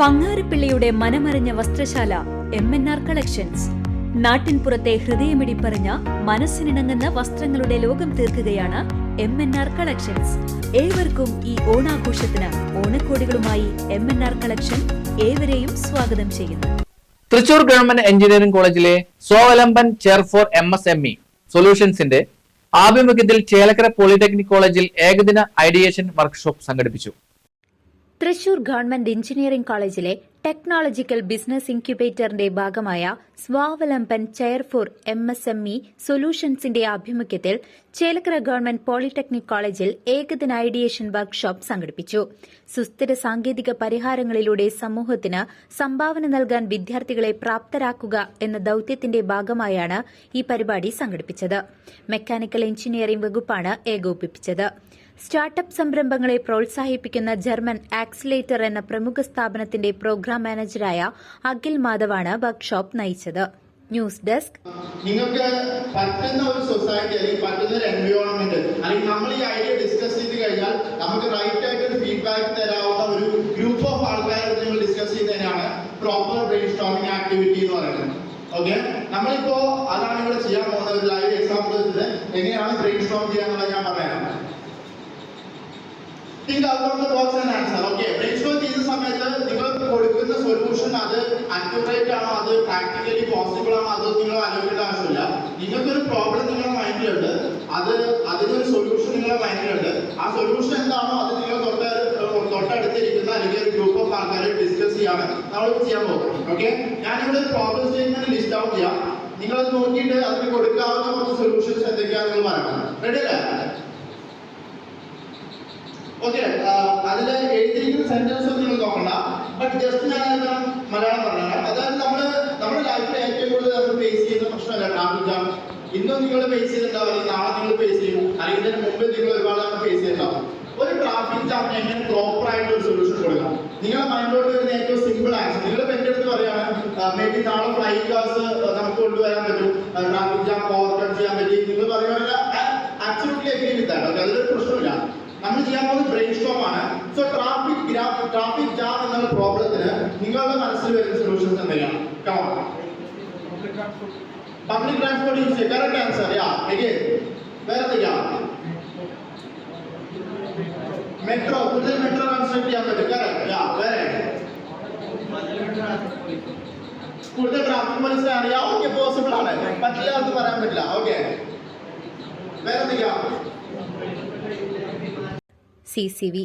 പങ്ങാരപ്പിള്ളിയുടെ മനമറിഞ്ഞ വസ്ത്രശാല M N R collections നാട്ടിൻപുറത്തെ ഹൃദയമിടിപ്പറിഞ്ഞ മനസ്സിനിണങ്ങുന്ന വസ്ത്രങ്ങളുടെ ലോകം തീർക്കുകയാണ് എം എൻ ആർ കളക്ഷൻസ് ഏവർക്കും ഈ ഓണാഘോഷത്തിന് ഓണക്കോടികളുമായി എം എൻ ആർ കളക്ഷൻ ഏവരെയും സ്വാഗതം ചെയ്യുന്നു. തൃശൂർ ഗവൺമെന്റ് എഞ്ചിനീയറിംഗ് കോളേജിലെ Swavalamban chair for M S M E സൊല്യൂഷൻസിന്റെ ആഭിമുഖ്യത്തിൽ ചേലക്കര പോളിടെക്നിക് കോളേജിൽ ഏകദിന ഐഡിയേഷൻ വർക്ക്ഷോപ്പ് സംഘടിപ്പിച്ചു. തൃശൂർ ഗവൺമെന്റ് എഞ്ചിനീയറിംഗ് കോളേജിലെ ടെക്നോളജിക്കൽ ബിസിനസ് ഇൻക്യുബേറ്ററിന്റെ ഭാഗമായ Swavalamban chair for M S M E സൊല്യൂഷൻസിന്റെ ആഭിമുഖ്യത്തിൽ ചേലക്കര ഗവൺമെന്റ് പോളിടെക്നിക് കോളേജിൽ ഏകദിന ഐഡിയേഷൻ വർക്ക്ഷോപ്പ് സംഘടിപ്പിച്ചു. സുസ്ഥിര സാങ്കേതിക പരിഹാരങ്ങളിലൂടെ സമൂഹത്തിന് സംഭാവന നൽകാൻ വിദ്യാർത്ഥികളെ പ്രാപ്തരാക്കുക എന്ന ദൌത്യത്തിന്റെ ഭാഗമായാണ് ഈ പരിപാടി സംഘടിപ്പിച്ചത്. മെക്കാനിക്കൽ എഞ്ചിനീയറിംഗ് വകുപ്പാണ് ഏകോപിപ്പിച്ചത്. സ്റ്റാർട്ടപ്പ് സംരംഭങ്ങളെ പ്രോത്സാഹിപ്പിക്കുന്ന ജർമ്മൻ ആക്സിലേറ്റർ എന്ന പ്രമുഖ സ്ഥാപനത്തിന്റെ പ്രോഗ്രാം മാനേജറായ അഖിൽ മാധവാണ് വർക്ക്ഷോപ്പ് നയിച്ചത്. News desk. നിങ്ങൾക്ക് പറ്റുന്ന ഒരു സൊസൈറ്റി അല്ലെങ്കിൽ പറ്റുന്ന ഒരു എൻവയോൺമെന്റ് അല്ലെങ്കിൽ നമ്മൾ ഈ ഐഡിയ ഡിസ്കസ് ചെയ്ത് കഴിഞ്ഞാൽ നമുക്ക് റൈറ്റ് ആയിട്ട് ഒരു ഫീഡ്ബാക്ക് തരാവുന്ന ഒരു ഗ്രൂപ്പ് ഓഫ് ആൾക്കാരെ നിങ്ങൾ ഡിസ്കസ് ചെയ്യുന്നതിനാണ് പ്രോപ്പർ ബ്രെയിൻ സ്റ്റോമിംഗ് ആക്ടിവിറ്റി എന്ന് പറയുന്നത്. ഓക്കെ നമ്മളിപ്പോ അതാണ് ഇവിടെ ചെയ്യാൻ പോകുന്ന ഒരു ലൈവ് എക്സാമ്പിൾ വെച്ചിട്ട് എങ്ങനെയാണ് ബ്രെയിൻ സ്റ്റോം ചെയ്യാന്നുള്ളത് think out of box and answer okay brainstorm ചെയ്യുന്ന സമയത്ത് നിങ്ങൾ കൊടുക്കുന്ന സൊല്യൂഷൻ അത് അക്യുറേറ്റ് ആണോ? അത് പ്രാക്ടിക്കലി പോസിബിൾ ആണോ? അത് നിങ്ങൾ ആലോചിക്കേണ്ട ആവശ്യമില്ല. നിങ്ങൾക്കൊരു പ്രോബ്ലം നിങ്ങളുടെ മൈൻഡിലുണ്ട് അത് അതിനൊരു സൊല്യൂഷൻ നിങ്ങളുടെ മൈൻഡിലുണ്ട് ആ സൊല്യൂഷൻ എന്താണോ അത് നിങ്ങൾ തൊട്ട് തൊട്ടടുത്തിരിക്കുന്ന അല്ലെങ്കിൽ ഒരു ഗ്രൂപ്പ് ഓഫ് ആൾക്കാരെ ഡിസ്കസ് ചെയ്യാണ് നമ്മൾ ചെയ്യാൻ പോകും ഓക്കെ ഞാനിവിടെ പ്രോബ്ലം സ്റ്റേറ്റ്മെന്റ് ലിസ്റ്റ് ഔട്ട് ചെയ്യാം. നിങ്ങൾ അത് നോക്കിയിട്ട് അതിന് കൊടുക്കാവുന്ന കുറച്ച് സൊല്യൂഷൻസ് എന്തൊക്കെയാണെന്ന് നിങ്ങൾ പറയണം. റെഡി അല്ലേ? ഓക്കെ അതിൽ എഴുതിയിരിക്കുന്ന സെന്റൻസ് നിങ്ങൾ നോക്കണ്ട. ബട്ട് ജസ്റ്റ് ഞാൻ മലയാളം പറഞ്ഞാൽ അതായത് നമ്മൾ നമ്മുടെ ലൈഫിൽ ഏറ്റവും കൂടുതൽ നമ്മൾ ഫേസ് ചെയ്യുന്ന പ്രശ്നമല്ല ട്രാഫിക് ജാം ഇന്നും നിങ്ങൾ ഫേസ് ചെയ്തിട്ടുണ്ടാവും നാളെ നിങ്ങൾ ഫേസ് ചെയ്യും. അല്ലെങ്കിൽ ഇതിന് മുമ്പ് നിങ്ങൾ ഒരുപാട് നമ്മൾ ഫേസ് ചെയ്തിട്ടുണ്ടാവും. ഒരു ട്രാഫിക് ജാമിന് എങ്ങനെ പ്രോപ്പർ ആയിട്ട് ഒരു സൊല്യൂഷൻ കൊടുക്കാം നിങ്ങളുടെ മൈൻഡിലോട്ട് വരുന്ന ഏറ്റവും സിമ്പിൾ ആൻസർ നിങ്ങൾ എന്റെ അടുത്ത് പറയാണ് മേ ബി നാളെ ഫ്ലൈ ക്ലാസ് നമുക്ക് കൊണ്ടുവരാൻ പറ്റും. ട്രാഫിക് ജാം ഓവർകം ചെയ്യാൻ പറ്റി. നിങ്ങൾ പറയുകയാണെങ്കിൽ ആക്ച്വലി അഗ്രി വിത്ത് ആണ് അതൊരു പ്രശ്നമില്ല നമ്മൾ ചെയ്യാൻ പോകുന്നത് ബ്രെയിൻ സ്റ്റോം ആണ് സോ ട്രാഫിക് ജാം എന്ന പ്രോബ്ലത്തിന് നിങ്ങളുടെ മനസ്സിൽ വരുന്ന സൊല്യൂഷൻസ് എന്തൊക്കെയാണ് come on public transport use ചെയ്യുക കറക്റ്റ് ആൻസർ യാ അഗൈൻ വേറെ എന്തൊക്കെയാ? മെട്രോ കൂടുതൽ മെട്രോ കൺസ്ട്രക്ട് ചെയ്യാൻ പറ്റും. കറക്റ്റ് യാ വേറെ കൂടുതൽ ട്രാഫിക് പോലീസ് അറിയാം. ഓക്കെ പോസിബിൾ ആണ്. പറ്റില്ല എന്ന് പറയാൻ പറ്റില്ല. ഓക്കെ വേറെ എന്തൊക്കെയാ? C C V